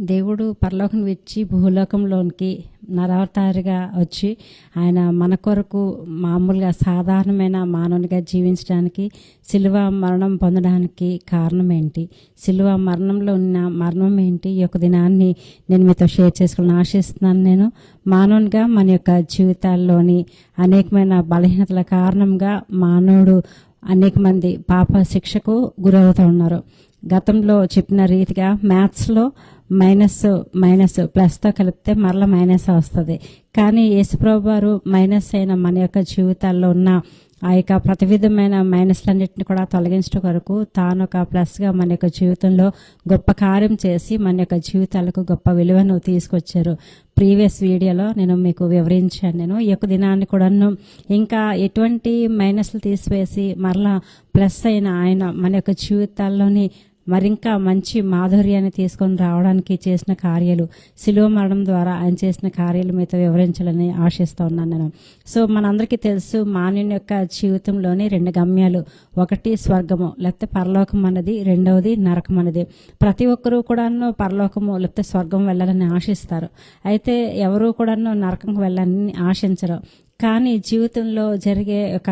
దేవుడు పరలోకం వచ్చి భూలోకంలోనికి నరవతారిగా వచ్చి ఆయన మన కొరకు మామూలుగా సాధారణమైన మానవునిగా జీవించడానికి సిలువ మరణం పొందడానికి కారణం ఏంటి? సిలువ మరణంలో ఉన్న మరణం ఏంటి? ఈ యొక్క దినాన్ని నేను మీతో షేర్ చేసుకోవాలని ఆశిస్తున్నాను. నేను మానవునిగా మన యొక్క జీవితాల్లోని అనేకమైన బలహీనతల కారణంగా మానవుడు అనేక మంది పాప శిక్షకు గురవుతూ ఉన్నారు. గతంలో చెప్పిన రీతిగా మ్యాథ్స్లో మైనస్ మైనస్ ప్లస్తో కలిపితే మరల మైనస్ వస్తుంది. కానీ యేసుప్రభు వారు మైనస్ అయిన మన యొక్క జీవితాల్లో ఉన్న ఆ యొక్క ప్రతివిధమైన మైనస్లన్నింటిని కూడా తొలగించడం కొరకు తాను ఒక ప్లస్గా మన యొక్క జీవితంలో గొప్ప కార్యం చేసి మన యొక్క జీవితాలకు గొప్ప విలువను తీసుకొచ్చారు. ప్రీవియస్ వీడియోలో నేను మీకు వివరించాను. నేను ఈ యొక్క దినాన్ని కూడాను ఇంకా ఎటువంటి మైనస్లు తీసివేసి మరలా ప్లస్ అయిన ఆయన మన యొక్క జీవితాల్లోని మరింకా మంచి మాధుర్యాన్ని తీసుకొని రావడానికి చేసిన కార్యాలు శిలువ మరణం ద్వారా ఆయన చేసిన కార్యాలు మీతో వివరించాలని ఆశిస్తూ ఉన్నాను నేను. సో మనందరికీ తెలుసు మాన్యుని యొక్క జీవితంలోని రెండు గమ్యాలు. ఒకటి స్వర్గము లేకపోతే పరలోకం అన్నది. రెండవది నరకం అనేది ప్రతి ఒక్కరూ కూడాను పరలోకము లేకపోతే స్వర్గం వెళ్ళాలని ఆశిస్తారు. అయితే ఎవరు కూడాను నరకంకు వెళ్ళాలని ఆశించరు. కానీ జీవితంలో జరిగే ఒక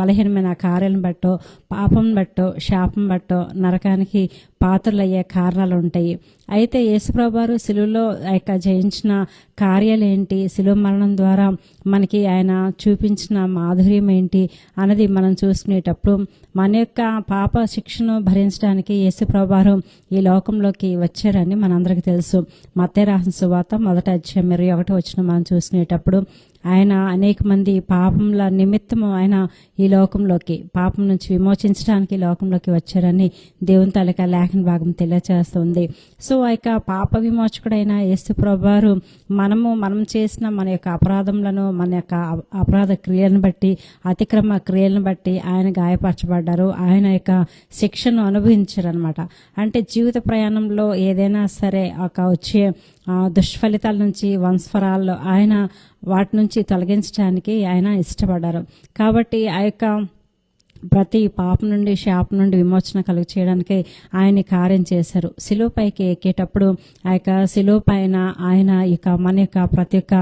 బలహీనమైన కార్యాలను బట్టో పాపం బట్టో శాపం బట్టో నరకానికి పాత్రలయ్యే కారణాలు ఉంటాయి. అయితే యేసుప్రభువారు సిలువలో ఆ యొక్క జయించిన కార్యాలు ఏంటి సిలువ మరణం ద్వారా మనకి ఆయన చూపించిన మాధుర్యం ఏంటి అన్నది మనం చూసుకునేటప్పుడు మన యొక్క పాప శిక్షను భరించడానికి యేసుప్రభువారు ఈ లోకంలోకి వచ్చారని మనందరికీ తెలుసు. మత్తే రాసిన సువాత మొదట అధ్యాయం ఇరవై ఒకటి వచ్చిన మనం చూసుకునేటప్పుడు ఆయన అనేక మంది పాపంల నిమిత్తము ఆయన ఈ లోకంలోకి పాపం నుంచి విమోచించడానికి ఈ లోకంలోకి వచ్చారని దేవుని తాలూకా లేఖన భాగం తెలియచేస్తుంది. సో ఆ యొక్క పాప విమోచకుడైన యేసు ప్రభువారు మనము మనం చేసిన మన యొక్క అపరాధములను మన యొక్క అపరాధ క్రియలను బట్టి అతిక్రమ క్రియలను బట్టి ఆయన గాయపరచబడ్డారు. ఆయన యొక్క శిక్షను అనుభవించారు అనమాట అంటే జీవిత ప్రయాణంలో ఏదైనా సరే ఒక వచ్చే దుష్ఫలితాల నుంచి వంశఫరాల్లో ఆయన వాటి నుంచి తొలగించడానికి ఆయన ఇష్టపడ్డారు. కాబట్టి ఆ యొక్క ప్రతి పాపం నుండి శాపం నుండి విమోచన కలుగు చేయడానికి ఆయన కార్యం చేశారు. శిలువపైకి ఎక్కేటప్పుడు ఆ యొక్క శిలువ పైన ఆయన ఇక మన యొక్క ప్రతి ఒక్క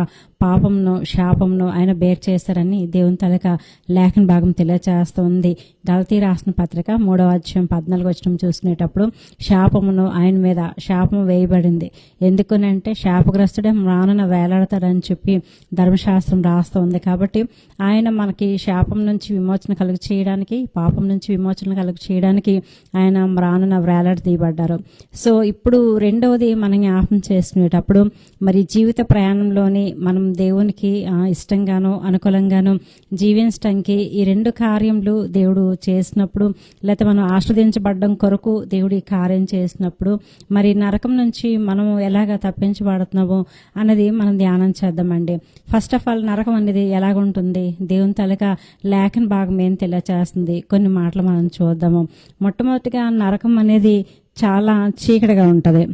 పాపంను శాపంను ఆయన బేర్ చేశారని దేవుని తలక లేఖన భాగం తెలియచేస్తుంది గలతీ రాసిన పత్రిక మూడవ అధ్యాయం పద్నాలుగు వచ్చిన చూసుకునేటప్పుడు శాపమును ఆయన మీద శాపం వేయబడింది. ఎందుకనంటే శాపగ్రస్తుడే రానున వేలాడతాడని చెప్పి ధర్మశాస్త్రం రాస్తుంది కాబట్టి ఆయన మనకి శాపం నుంచి విమోచన కలుగు చేయడానికి పాపం నుంచి విమోచన కలుగు చేయడానికి ఆయన రానున వేలాడ తీయబడ్డారు. సో ఇప్పుడు రెండవది మనం జ్ఞాపం చేసుకునేటప్పుడు మరి జీవిత ప్రయాణంలోని మనం దేవునికి ఇష్టంగానో ఇష్టంగాను అనుకూలంగాను జీవించడానికి ఈ రెండు కార్యములు దేవుడు చేసినప్పుడు లేకపోతే మనం ఆస్వాదించబడడం కొరకు దేవుడు ఈ కార్యం చేసినప్పుడు మరి నరకం నుంచి మనం ఎలాగ తప్పించబడుతున్నామో అన్నది మనం ధ్యానం చేద్దామండి. ఫస్ట్ ఆఫ్ ఆల్ నరకం అనేది ఎలాగుంటుంది? దేవుని తలక లేఖన భాగం ఏం తెలియచేస్తుంది? కొన్ని మాటలు మనం చూద్దాము. మొట్టమొదటిగా నరకం అనేది చాలా చీకటిగా ఉంటుంది.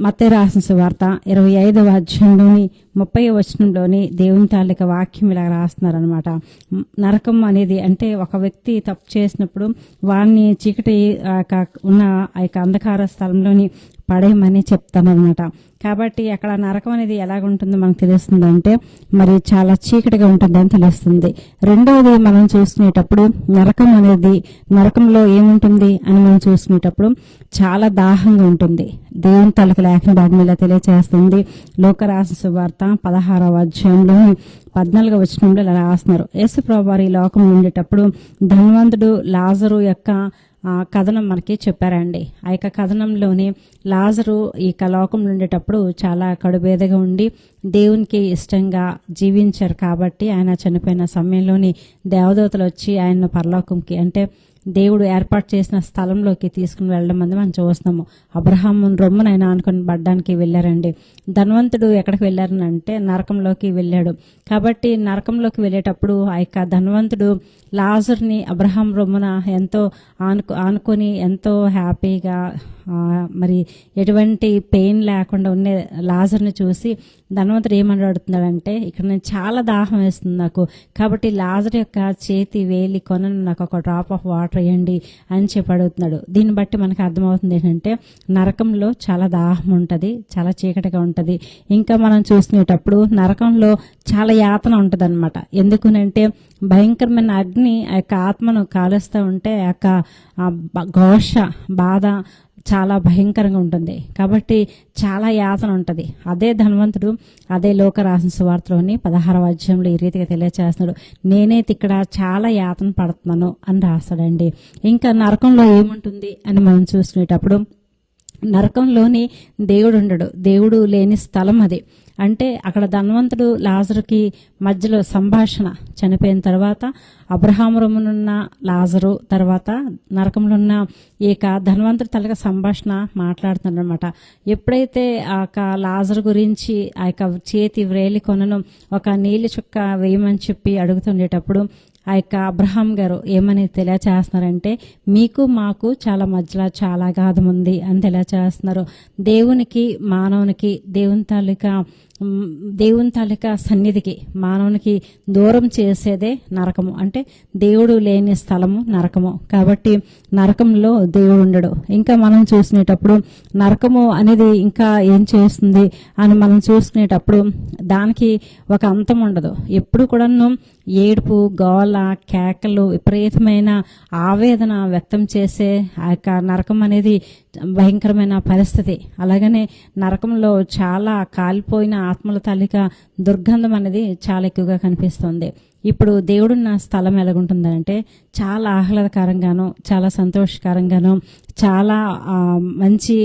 మత్తే రాసిన సువార్త ఇరవై ఐదవ అధ్యాయంలోని ముప్పై వచనంలోని దేవుని తాళిక వాక్యం ఇలా రాస్తున్నారనమాట నరకం అనేది అంటే ఒక వ్యక్తి తప్పు చేసినప్పుడు వారిని చీకటి ఆ యొక్క ఉన్న ఆ యొక్క అంధకార స్థలంలోని పడేయమని చెప్తామన్నమాట. కాబట్టి అక్కడ నరకం అనేది ఎలాగుంటుందో మనకు తెలుస్తుంది అంటే మరి చాలా చీకటిగా ఉంటుందని తెలుస్తుంది. రెండవది మనం చూసుకునేటప్పుడు నరకం అనేది నరకంలో ఏముంటుంది అని మనం చూసుకునేటప్పుడు చాలా దాహంగా ఉంటుంది. దేవుని తలకు లేఖన భాగం ఇలా తెలియచేస్తుంది. లోకరాశ సువార్త పదహారవ అధ్యాయంలో పద్నాలుగో వచనంలో ఇలా రాస్తున్నారు. యేసు ప్రభు ఈ లోకం ఉండేటప్పుడు ధనవంతుడు లాజరు యొక్క కథనం మనకి చెప్పారండి. ఆ యొక్క కథనంలోని లాజరు ఈ కలోకంలో ఉండేటప్పుడు చాలా కడుబేదగా ఉండి దేవునికి ఇష్టంగా జీవించారు కాబట్టి ఆయన చనిపోయిన సమయంలోని దేవదూతలు వచ్చి ఆయన పరలోకంకి అంటే దేవుడు ఏర్పాటు చేసిన స్థలంలోకి తీసుకుని వెళ్ళడం అనేది మనం చూస్తున్నాము. అబ్రహాం రొమ్మునైనా అనుకుని పడ్డానికి వెళ్ళారండి. ధనవంతుడు ఎక్కడికి వెళ్ళారని అంటే నరకంలోకి వెళ్ళాడు. కాబట్టి నరకంలోకి వెళ్ళేటప్పుడు ఆ యొక్క ధనవంతుడు లాజర్ని అబ్రహాం రొమ్మున ఎంతో ఆనుకు ఆనుకొని ఎంతో హ్యాపీగా మరి ఎటువంటి పెయిన్ లేకుండా ఉండే లాజర్ని చూసి ధనవంతుడు ఏమని ఇక్కడ నేను చాలా దాహం వేస్తుంది నాకు. కాబట్టి లాజర్ యొక్క చేతి వేలి కొనను నాకు ఒక డ్రాప్ ఆఫ్ వాటర్ వేయండి అని చెప్పి అడుగుతున్నాడు. దీన్ని బట్టి మనకు అర్థమవుతుంది ఏంటంటే నరకంలో చాలా దాహం ఉంటుంది చాలా చీకటిగా ఉంటుంది. ఇంకా మనం చూసుకునేటప్పుడు నరకంలో చాలా యాతన ఉంటుంది అనమాట ఎందుకునంటే భయంకరమైన అగ్ని ఆ యొక్క ఆత్మను కాలుస్తూ ఉంటే ఆ యొక్క ఘోష బాధ చాలా భయంకరంగా ఉంటుంది. కాబట్టి చాలా యాతన ఉంటుంది. అదే ధనవంతుడు అదే లోక రాసిన సువార్తలోని పదహారవ అధ్యాయంలో ఈ రీతిగా తెలియచేస్తున్నాడు. నేనైతే ఇక్కడ చాలా యాతన పడుతున్నాను అని రాస్తాడండి. ఇంకా నరకంలో ఏముంటుంది అని మనం చూసుకునేటప్పుడు నరకంలోని దేవుడు ఉండడు. దేవుడు లేని స్థలం అది. అంటే అక్కడ ధనవంతుడు లాజరుకి మధ్యలో సంభాషణ చనిపోయిన తర్వాత అబ్రహామురమునున్న లాజరు తర్వాత నరకంలో ఉన్న ఈ ధనవంతుడి తలక సంభాషణ మాట్లాడుతున్నాడు ఎప్పుడైతే ఆ యొక్క లాజరు గురించి ఆ యొక్క చేతి వ్రేలి కొనను ఒక నీళ్ళ చుక్క వేయమని చెప్పి అడుగుతుండేటప్పుడు ఆ యొక్క అబ్రహాం గారు ఏమని తెలియచేస్తున్నారంటే మీకు మాకు చాలా మధ్యలో చాలా గాధం ఉంది అని తెలియచేస్తున్నారు. దేవునికి మానవునికి దేవుని తాలూకా దేవుని తాలూకా సన్నిధికి మానవునికి దూరం చేసేదే నరకము. అంటే దేవుడు లేని స్థలము నరకము. కాబట్టి నరకంలో దేవుడు ఉండడు. ఇంకా మనం చూసుకునేటప్పుడు నరకము అనేది ఇంకా ఏం చేస్తుంది అని మనం చూసుకునేటప్పుడు దానికి ఒక అంతం ఉండదు. ఎప్పుడు కూడాను ఏడుపు గోల కేకలు విపరీతమైన ఆవేదన వ్యక్తం చేసే ఆ యొక్క నరకం అనేది భయంకరమైన పరిస్థితి. అలాగనే నరకంలో చాలా కాలిపోయిన ఆత్మల తాలిక దుర్గంధం అనేది చాలా ఎక్కువగా కనిపిస్తుంది. ఇప్పుడు దేవుడున్న స్థలం ఎలాగుంటుందంటే చాలా ఆహ్లాదకరంగాను చాలా సంతోషకరంగాను చాలా మంచి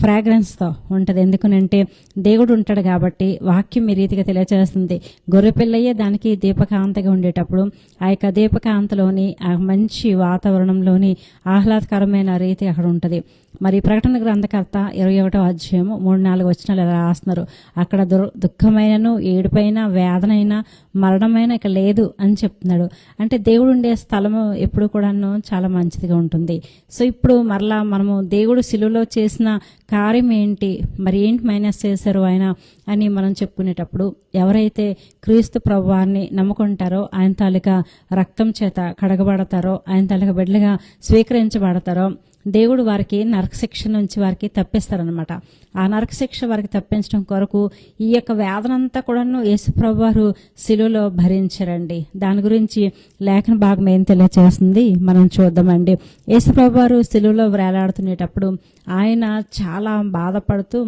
ఫ్రాగ్రెన్స్తో ఉంటుంది. ఎందుకనంటే దేవుడు ఉంటాడు కాబట్టి వాక్యం ఈ రీతిగా తెలియచేస్తుంది. గొర్రెపిల్లయ్యే దానికి దీపకాంతగా ఉండేటప్పుడు ఆ యొక్క దీపకాంతలోని ఆ మంచి వాతావరణంలోని ఆహ్లాదకరమైన రీతి అక్కడ ఉంటుంది. మరి ప్రకటన గ్రంథకర్త ఇరవై ఒకటో అధ్యాయము మూడు నాలుగు వచనాలు ఇలా రాస్తున్నారు. అక్కడ దుర్ దుఃఖమైనను ఏడుపైన వేదనైన మరణమైన ఇక లేదు అని చెప్తున్నాడు. అంటే దేవుడు ఉండే స్థలము ఎప్పుడు కూడాను చాలా మంచిదిగా ఉంటుంది. సో ఇప్పుడు మరలా మనము దేవుడు సిలువలో చేసిన కార్యం ఏంటి? మరి ఏంటి మైనస్ చేశారు ఆయన అని మనం చెప్పుకునేటప్పుడు ఎవరైతే క్రీస్తు ప్రభువాన్ని నమ్ముకుంటారో ఆయన తాలూకా రక్తం చేత కడగబడతారో ఆయన తాలూకా బిడ్డలుగా స్వీకరించబడతారో దేవుడు వారికి నరకశిక్ష నుంచి వారికి తప్పిస్తారనమాట ఆ నరకశిక్ష వారికి తప్పించడం కొరకు ఈ యొక్క వేదనంతా కూడాను యేసుప్రభు వారు శిలువలో భరించారండి. దాని గురించి లేఖన భాగం ఏం తెలియచేస్తుంది? మనం చూద్దామండి. యేసుప్రభు వారు శిలువలో వేలాడుతునేటప్పుడు ఆయన చాలా బాధపడుతూ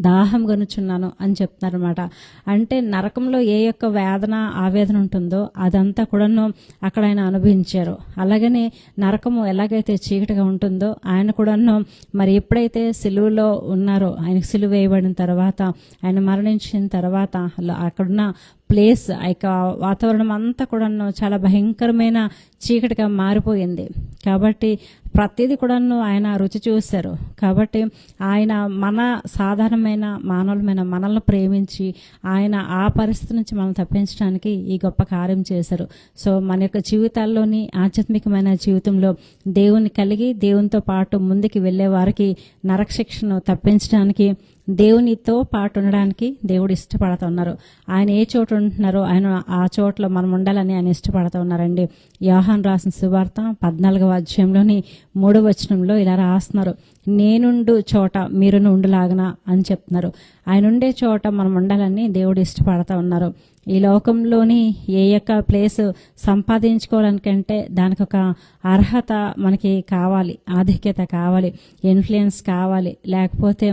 దాహం గనుచున్నాను అని చెప్తున్నారనమాట అంటే నరకంలో ఏ యొక్క వేదన ఆవేదన ఉంటుందో అదంతా కూడాను అక్కడ ఆయన అనుభవించారు. అలాగనే నరకము ఎలాగైతే చీకటిగా ఉంటుందో ఆయన కూడాను మరి ఎప్పుడైతే సిలువలో ఉన్నారో ఆయనకు సిలువ వేయబడిన తర్వాత ఆయన మరణించిన తర్వాత అక్కడున్న ప్లేస్ ఆ యొక్క వాతావరణం అంతా కూడాను చాలా భయంకరమైన చీకటిగా మారిపోయింది. కాబట్టి ప్రతిదీ కూడాను ఆయన రుచి చూశారు. కాబట్టి ఆయన మన సాధారణమైన మానవులమైన మనల్ని ప్రేమించి ఆయన ఆ పరిస్థితి నుంచి మనం తప్పించడానికి ఈ గొప్ప కార్యం చేశారు. సో మన యొక్క జీవితాల్లోని ఆధ్యాత్మికమైన జీవితంలో దేవుని కలిగి దేవునితో పాటు ముందుకు వెళ్ళే వారికి నరకశిక్షను తప్పించడానికి దేవునితో పాటు ఉండడానికి దేవుడు ఇష్టపడుతున్నారు ఆయన ఏ చోట ఉంటున్నారో ఆయన ఆ చోట్ల మనం ఉండాలని ఆయన ఇష్టపడుతూ ఉన్నారండి. యోహాన్ రాసిన సువార్త పద్నాలుగవ అధ్యాయంలోని మూడవ వచనంలో ఇలా రాస్తున్నారు. నేనుండు చోట మీరును ఉండులాగన అని చెప్తున్నారు. ఆయన ఉండే చోట మనం ఉండాలని దేవుడు ఇష్టపడుతూ ఉన్నారు. ఈ లోకంలోని ఏ యొక్క ప్లేస్ సంపాదించుకోవడానికంటే దానికి ఒక అర్హత మనకి కావాలి ఆధిక్యత కావాలి ఇన్ఫ్లుయెన్స్ కావాలి. లేకపోతే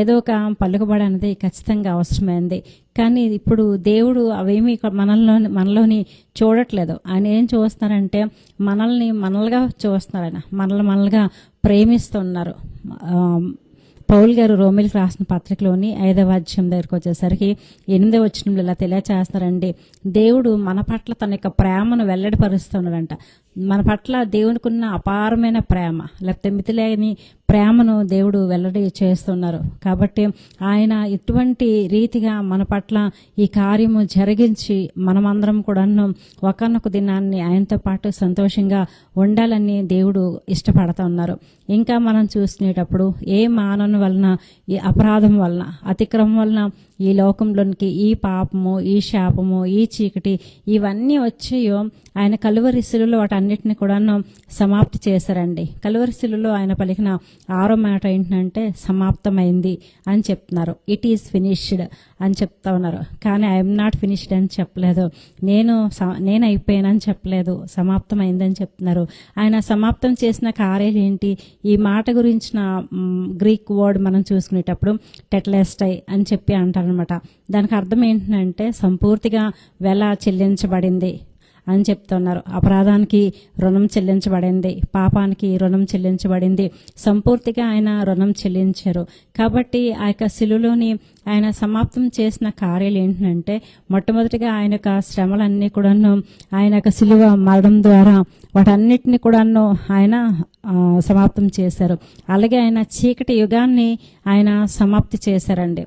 ఏదో ఒక పలుకుబడి అనేది ఖచ్చితంగా అవసరమైంది. కానీ ఇప్పుడు దేవుడు అవేమి మనల్లో మనలోని చూడట్లేదు. ఆయన ఏం చూస్తున్నారంటే మనల్ని మనల్గా చూస్తున్నారు ఆయన మనల్ని మనల్గా ప్రేమిస్తున్నారు. పౌల్ గారు రోమిల్కి రాసిన పత్రికలోని ఐదవ అధ్యాయం దగ్గరకు వచ్చేసరికి ఎనిమిదవ వచ్చినంలో ఇలా తెలియచేస్తారండి దేవుడు మన పట్ల తన యొక్క ప్రేమను వెల్లడిపరుస్తున్నాడంట. మన పట్ల దేవునికి ఉన్న అపారమైన ప్రేమ లేకపోతే మితిలేని ప్రేమను దేవుడు వెల్లడి చేస్తున్నారు. కాబట్టి ఆయన ఇటువంటి రీతిగా మన పట్ల ఈ కార్యము జరిగించి మనమందరం కూడా ఒకనొక దినాన్ని ఆయనతో పాటు సంతోషంగా ఉండాలని దేవుడు ఇష్టపడతా ఉన్నారు. ఇంకా మనం చూసుకునేటప్పుడు ఏ మానవుని వలన ఈ అపరాధం వలన అతిక్రమం వలన ఈ లోకంలోనికి ఈ పాపము ఈ శాపము ఈ చీకటి ఇవన్నీ వచ్చాయో ఆయన కలువరిశిలలో వాటన్నిటిని కూడా సమాప్తి చేశారండి. కలువరిశిలలో ఆయన పలికిన ఆరో మాట ఏంటంటే సమాప్తమైంది అని చెప్తున్నారు. ఇట్ ఈస్ ఫినిష్డ్ అని చెప్తా ఉన్నారు. కానీ ఐఎమ్ నాట్ ఫినిష్డ్ అని చెప్పలేదు. నేను స- నేను అయిపోయానని చెప్పలేదు. సమాప్తమైందని చెప్తున్నారు. ఆయన సమాప్తం చేసిన కార్యాలు ఏంటి? ఈ మాట గురించిన గ్రీక్ వర్డ్ మనం చూసుకునేటప్పుడు టెట్లెస్టై అని చెప్పి అంటారు అనమాట దానికి అర్థం ఏంటంటే సంపూర్తిగా వెల చెల్లించబడింది అని చెప్తున్నారు. అపరాధానికి రుణం చెల్లించబడింది. పాపానికి రుణం చెల్లించబడింది. సంపూర్తిగా ఆయన రుణం చెల్లించారు. కాబట్టి ఆ యొక్క శిలులోని ఆయన సమాప్తం చేసిన కార్యాలు ఏంటంటే మొట్టమొదటిగా ఆయన యొక్క శ్రమలన్నీ కూడాను ఆయన యొక్క శిలువ మరణం ద్వారా వాటన్నిటిని కూడాను ఆయన సమాప్తం చేశారు. అలాగే ఆయన చీకటి యుగాన్ని ఆయన సమాప్తి చేశారండి.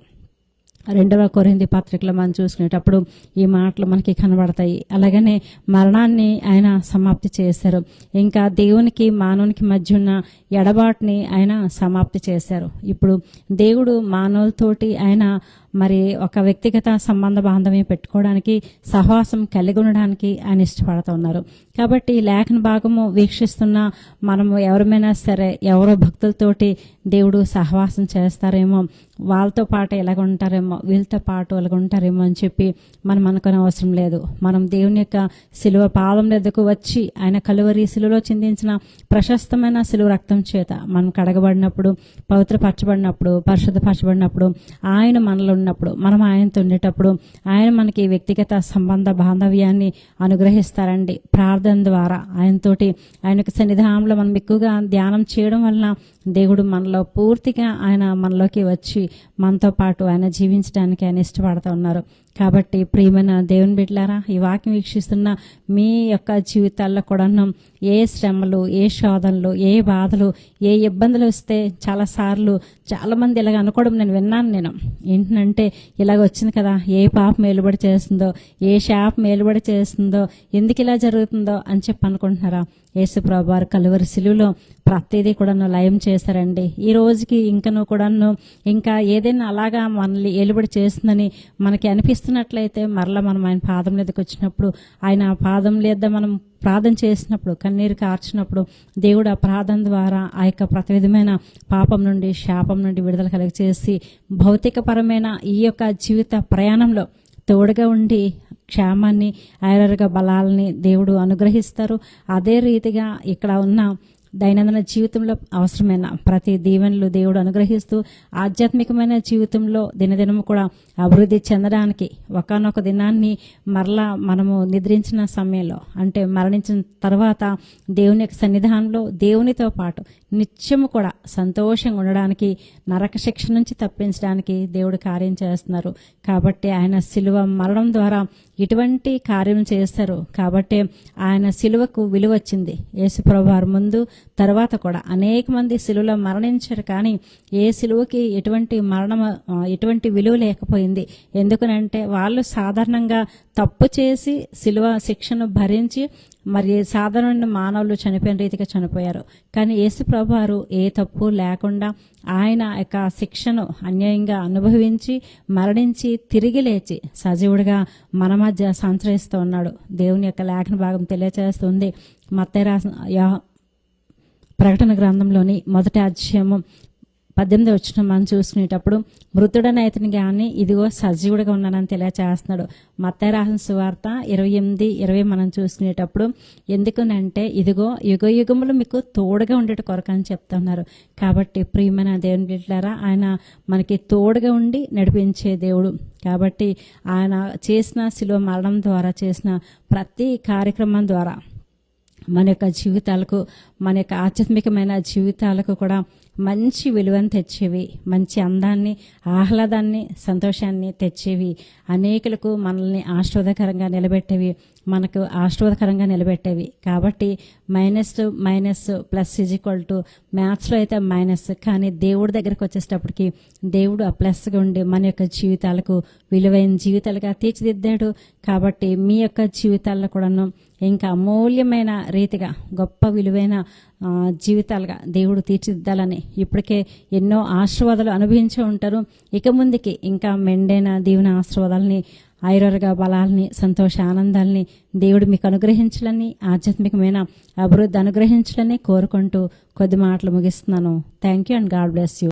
రెండవ కొరింది పత్రికలో మనం చూసుకునేటప్పుడు ఈ మాటలు మనకి కనబడతాయి. అలాగనే మరణాన్ని ఆయన సమాప్తి చేశారు. ఇంకా దేవునికి మానవునికి మధ్య ఉన్న ఎడబాటుని ఆయన సమాప్తి చేశారు. ఇప్పుడు దేవుడు మానవులతోటి ఆయన మరి ఒక వ్యక్తిగత సంబంధ బాంధవ్యం పెట్టుకోవడానికి సహవాసం కలిగి ఉండడానికి ఆయన ఇష్టపడుతూ ఉన్నారు. కాబట్టి ఈ లేఖన భాగము వీక్షిస్తున్న మనము ఎవరిమైనా సరే ఎవరో భక్తులతోటి దేవుడు సహవాసం చేస్తారేమో వాళ్ళతో పాటు ఎలాగ ఉంటారేమో వీళ్ళతో పాటు ఎలాగ ఉంటారేమో అని చెప్పి మనం అనుకునే అవసరం లేదు. మనం దేవుని యొక్క సిలువ పాదం ఎద్దకు వచ్చి ఆయన కలువరి సిలువలో చిందించిన ప్రశస్తమైన సిలువ రక్తం చేత మనం కడగబడినప్పుడు పవిత్రపరచబడినప్పుడు పరిశుద్ధపరచబడినప్పుడు ఆయన మనలో ఉన్నప్పుడు మనం ఆయనతో ఉండేటప్పుడు ఆయన మనకి వ్యక్తిగత సంబంధ బాంధవ్యాన్ని అనుగ్రహిస్తారండి. ప్రార్థన ద్వారా ఆయనతోటి ఆయన యొక్క సన్నిధానంలో మనం ఎక్కువగా ధ్యానం చేయడం వలన దేవుడు మనలో పూర్తిగా ఆయన మనలోకి వచ్చి మనతో పాటు ఆయన జీవించడానికి ఆయన ఇష్టపడుతూ ఉన్నారు. కాబట్టి ప్రియమైన దేవుని బిడ్డలారా ఈ వాక్యం వీక్షిస్తున్న మీ యొక్క జీవితాల్లో కూడా ఏ శ్రమలు ఏ శోధనలు ఏ బాధలు ఏ ఇబ్బందులు వస్తే చాలాసార్లు చాలామంది ఇలాగ అనుకోవడం నేను విన్నాను నేను. ఏంటంటే ఇలాగ వచ్చింది కదా ఏ పాప మేలుబడి చేస్తుందో ఏ షాప్ మేలుబడి చేస్తుందో ఎందుకు ఇలా జరుగుతుందో అని చెప్పి అనుకుంటున్నారా? యేసుప్రభు వారు కలువరి సిలువలో ప్రతిదీ కూడాను లయం చేశారండి. ఈ రోజుకి ఇంకను కూడాను ఇంకా ఏదైనా అలాగా మనల్ని ఏలుబడి చేస్తుందని మనకి అనిపిస్తున్నట్లయితే మరలా మనం ఆయన పాదం మీదకి వచ్చినప్పుడు ఆయన పాదం లేదా మనం ప్రార్థన చేసినప్పుడు కన్నీరు కార్చినప్పుడు దేవుడు ఆ ప్రార్థన ద్వారా ఆ యొక్క ప్రతి విధమైన పాపం నుండి శాపం నుండి విడుదల కలిగచేసి భౌతికపరమైన ఈ యొక్క జీవిత ప్రయాణంలో తోడుగా ఉండి క్షేమాన్ని ఆయుర్వేద బలాలని దేవుడు అనుగ్రహిస్తారు. అదే రీతిగా ఇక్కడ ఉన్న దైనందిన జీవితంలో అవసరమైన ప్రతి దీవెనలు దేవుడు అనుగ్రహిస్తూ ఆధ్యాత్మికమైన జీవితంలో దినదినం కూడా అభివృద్ధి చెందడానికి ఒకనొక దినాన్ని మరలా మనము నిద్రించిన సమయంలో అంటే మరణించిన తర్వాత దేవుని యొక్క సన్నిధానంలో దేవునితో పాటు నిత్యము కూడా సంతోషంగా ఉండడానికి నరక శిక్ష నుంచి తప్పించడానికి దేవుడు కార్యం చేస్తున్నారు. కాబట్టి ఆయన శిలువ మరణం ద్వారా ఇటువంటి కార్యం చేస్తారు. కాబట్టి ఆయన శిలువకు విలువ వచ్చింది యేసుప్రభువారి ముందు తర్వాత కూడా అనేక మంది సిలువలో మరణించారు. కానీ ఏ సిలువకి ఎటువంటి మరణం ఎటువంటి విలువ లేకపోయింది. ఎందుకనంటే వాళ్ళు సాధారణంగా తప్పు చేసి శిలువ శిక్షను భరించి మరి సాధారణ మానవులు చనిపోయిన రీతిగా చనిపోయారు. కానీ యేసు ప్రభువారు ఏ తప్పు లేకుండా ఆయన యొక్క శిక్షను అన్యాయంగా అనుభవించి మరణించి తిరిగి లేచి సజీవుడిగా మన మధ్య సంచరిస్తూ ఉన్నాడు. దేవుని యొక్క లేఖన భాగం తెలియచేస్తుంది. మత్తయి ప్రకటన గ్రంథంలోని మొదటి అధ్యాయము పద్దెనిమిది వచ్చిన మనం చూసుకునేటప్పుడు మృతుడని అతని కానీ ఇదిగో సజీవుడిగా ఉన్నానని తెలియచేస్తున్నాడు. మత్తయి రాసిన సువార్త ఇరవై ఎనిమిది ఇరవై మనం చూసుకునేటప్పుడు ఎందుకనంటే ఇదిగో యుగ యుగములు మీకు తోడుగా ఉండేట కొరకు అని చెప్తున్నారు. కాబట్టి ప్రియమైన దేవుని బిడ్డలారా ఆయన మనకి తోడుగా ఉండి నడిపించే దేవుడు. కాబట్టి ఆయన చేసిన శిలువ మరణం ద్వారా చేసిన ప్రతి కార్యక్రమం ద్వారా మన యొక్క జీవితాలకు మన యొక్క ఆధ్యాత్మికమైన జీవితాలకు కూడా మంచి విలువను తెచ్చేవి మంచి అందాన్ని ఆహ్లాదాన్ని సంతోషాన్ని తెచ్చేవి అనేకులకు మనల్ని ఆశీర్వాదకరంగా నిలబెట్టేవి. మనకు ఆశీర్వాదకరంగా నిలబెట్టేవి. కాబట్టి minus minus plus is equal to మ్యాథ్స్లో అయితే మైనస్ కానీ దేవుడి దగ్గరికి వచ్చేటప్పటికి దేవుడు ఆ ప్లస్గా ఉండి మన యొక్క జీవితాలకు విలువైన జీవితాలుగా తీర్చిదిద్దాడు. కాబట్టి మీ యొక్క జీవితాల్లో కూడాను ఇంకా అమూల్యమైన రీతిగా గొప్ప విలువైన జీవితాలుగా దేవుడు తీర్చిదిద్దాలని ఇప్పటికే ఎన్నో ఆశీర్వాదాలు అనుభవించి ఉంటారు. ఇక ముందుకి ఇంకా మెండైన దీవెన ఆశీర్వాదాలని ఐరోరగా బలాల్ని సంతోష ఆనందాల్ని దేవుడు మీకు అనుగ్రహించాలని ఆధ్యాత్మికమైన అభివృద్ధి అనుగ్రహించాలని కోరుకుంటూ కొద్ది మాటలు ముగిస్తున్నాను. Thank you and God bless you